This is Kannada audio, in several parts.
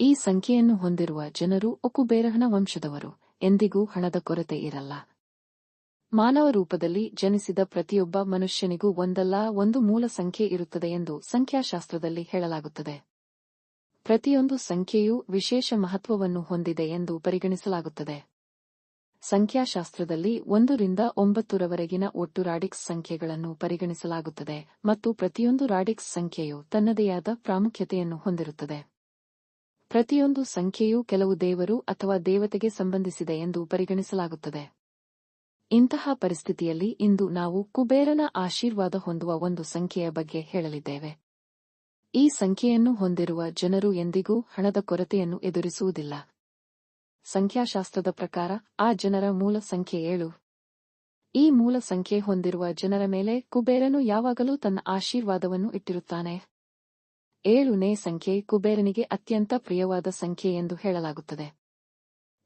ಈ ಸಂಖ್ಯೆಯನ್ನು ಹೊಂದಿರುವ ಜನರು ಒಕುಬೇರಹನ ವಂಶದವರು, ಎಂದಿಗೂ ಹಣದ ಕೊರತೆ ಇರಲ್ಲ. ಮಾನವ ರೂಪದಲ್ಲಿ ಜನಿಸಿದ ಪ್ರತಿಯೊಬ್ಬ ಮನುಷ್ಯನಿಗೂ ಒಂದಲ್ಲ, ಒಂದು ಮೂಲ ಸಂಖ್ಯೆ ಇರುತ್ತದೆ ಎಂದು ಸಂಖ್ಯಾಶಾಸ್ತ್ರದಲ್ಲಿ ಹೇಳಲಾಗುತ್ತದೆ. ಪ್ರತಿಯೊಂದು ಸಂಖ್ಯೆಯೂ ವಿಶೇಷ ಮಹತ್ವವನ್ನು ಹೊಂದಿದೆ ಎಂದು ಪರಿಗಣಿಸಲಾಗುತ್ತದೆ. ಸಂಖ್ಯಾಶಾಸ್ತ್ರದಲ್ಲಿ ಒಂದರಿಂದ ಒಂಬತ್ತರವರೆಗಿನ ಒಟ್ಟು ರಾಡಿಕ್ಸ್ ಸಂಖ್ಯೆಗಳನ್ನು ಪರಿಗಣಿಸಲಾಗುತ್ತದೆ ಮತ್ತು ಪ್ರತಿಯೊಂದು ರಾಡಿಕ್ಸ್ ಸಂಖ್ಯೆಯು ತನ್ನದೇ ಆದ ಪ್ರಾಮುಖ್ಯತೆಯನ್ನು ಹೊಂದಿರುತ್ತದೆ. ಪ್ರತಿಯೊಂದು ಸಂಖ್ಯೆಯೂ ಕೆಲವು ದೇವರು ಅಥವಾ ದೇವತೆಗೆ ಸಂಬಂಧಿಸಿದೆ ಎಂದು ಪರಿಗಣಿಸಲಾಗುತ್ತದೆ. ಇಂತಹ ಪರಿಸ್ಥಿತಿಯಲ್ಲಿ ಇಂದು ನಾವು ಕುಬೇರನ ಆಶೀರ್ವಾದ ಹೊಂದುವ ಒಂದು ಸಂಖ್ಯೆಯ ಬಗ್ಗೆ ಹೇಳಲಿದ್ದೇವೆ. ಈ ಸಂಖ್ಯೆಯನ್ನು ಹೊಂದಿರುವ ಜನರು ಎಂದಿಗೂ ಹಣದ ಕೊರತೆಯನ್ನು ಎದುರಿಸುವುದಿಲ್ಲ. ಸಂಖ್ಯಾಶಾಸ್ತ್ರದ ಪ್ರಕಾರ ಆ ಜನರ ಮೂಲ ಸಂಖ್ಯೆ ಏಳು. ಈ ಮೂಲ ಸಂಖ್ಯೆ ಹೊಂದಿರುವ ಜನರ ಮೇಲೆ ಕುಬೇರನು ಯಾವಾಗಲೂ ತನ್ನ ಆಶೀರ್ವಾದವನ್ನು ಇಟ್ಟಿರುತ್ತಾನೆ. ಏಳುನೇ ಸಂಖ್ಯೆ ಕುಬೇರನಿಗೆ ಅತ್ಯಂತ ಪ್ರಿಯವಾದ ಸಂಖ್ಯೆ ಎಂದು ಹೇಳಲಾಗುತ್ತದೆ.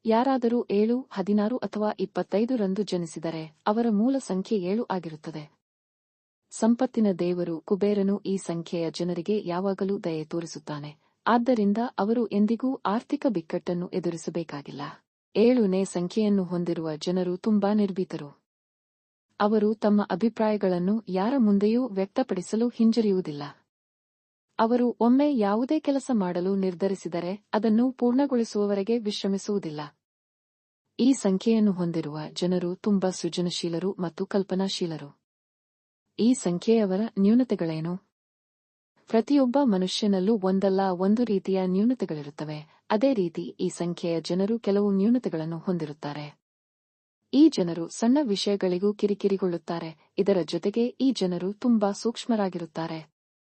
ಯಾರಾದರೂ ಏಳು, ಹದಿನಾರು ಅಥವಾ ಇಪ್ಪತ್ತೈದು ರಂದು ಜನಿಸಿದರೆ ಅವರ ಮೂಲ ಸಂಖ್ಯೆ ಏಳು ಆಗಿರುತ್ತದೆ. ಸಂಪತ್ತಿನ ದೇವರು ಕುಬೇರನು ಈ ಸಂಖ್ಯೆಯ ಜನರಿಗೆ ಯಾವಾಗಲೂ ದಯೆ ತೋರಿಸುತ್ತಾನೆ. ಆದ್ದರಿಂದ ಅವರು ಎಂದಿಗೂ ಆರ್ಥಿಕ ಬಿಕ್ಕಟ್ಟನ್ನು ಎದುರಿಸಬೇಕಾಗಿಲ್ಲ. ಏಳುನೇ ಸಂಖ್ಯೆಯನ್ನು ಹೊಂದಿರುವ ಜನರು ತುಂಬಾ ನಿರ್ಭೀತರು. ಅವರು ತಮ್ಮ ಅಭಿಪ್ರಾಯಗಳನ್ನು ಯಾರ ಮುಂದೆಯೂ ವ್ಯಕ್ತಪಡಿಸಲು ಹಿಂಜರಿಯುವುದಿಲ್ಲ. ಅವರು ಒಮ್ಮೆ ಯಾವುದೇ ಕೆಲಸ ಮಾಡಲು ನಿರ್ಧರಿಸಿದರೆ ಅದನ್ನು ಪೂರ್ಣಗೊಳಿಸುವವರೆಗೆ ವಿಶ್ರಮಿಸುವುದಿಲ್ಲ. ಈ ಸಂಖ್ಯೆಯನ್ನು ಹೊಂದಿರುವ ಜನರು ತುಂಬಾ ಸೃಜನಶೀಲರು ಮತ್ತು ಕಲ್ಪನಾಶೀಲರು. ಈ ಸಂಖ್ಯೆಯವರ ನ್ಯೂನತೆಗಳೇನು? ಪ್ರತಿಯೊಬ್ಬ ಮನುಷ್ಯನಲ್ಲೂ ಒಂದಲ್ಲ ಒಂದು ರೀತಿಯ ನ್ಯೂನತೆಗಳಿರುತ್ತವೆ. ಅದೇ ರೀತಿ ಈ ಸಂಖ್ಯೆಯ ಜನರು ಕೆಲವು ನ್ಯೂನತೆಗಳನ್ನು ಹೊಂದಿರುತ್ತಾರೆ. ಈ ಜನರು ಸಣ್ಣ ವಿಷಯಗಳಿಗೂ ಕಿರಿಕಿರಿಗೊಳ್ಳುತ್ತಾರೆ. ಇದರ ಜೊತೆಗೆ ಈ ಜನರು ತುಂಬಾ ಸೂಕ್ಷ್ಮರಾಗಿರುತ್ತಾರೆ.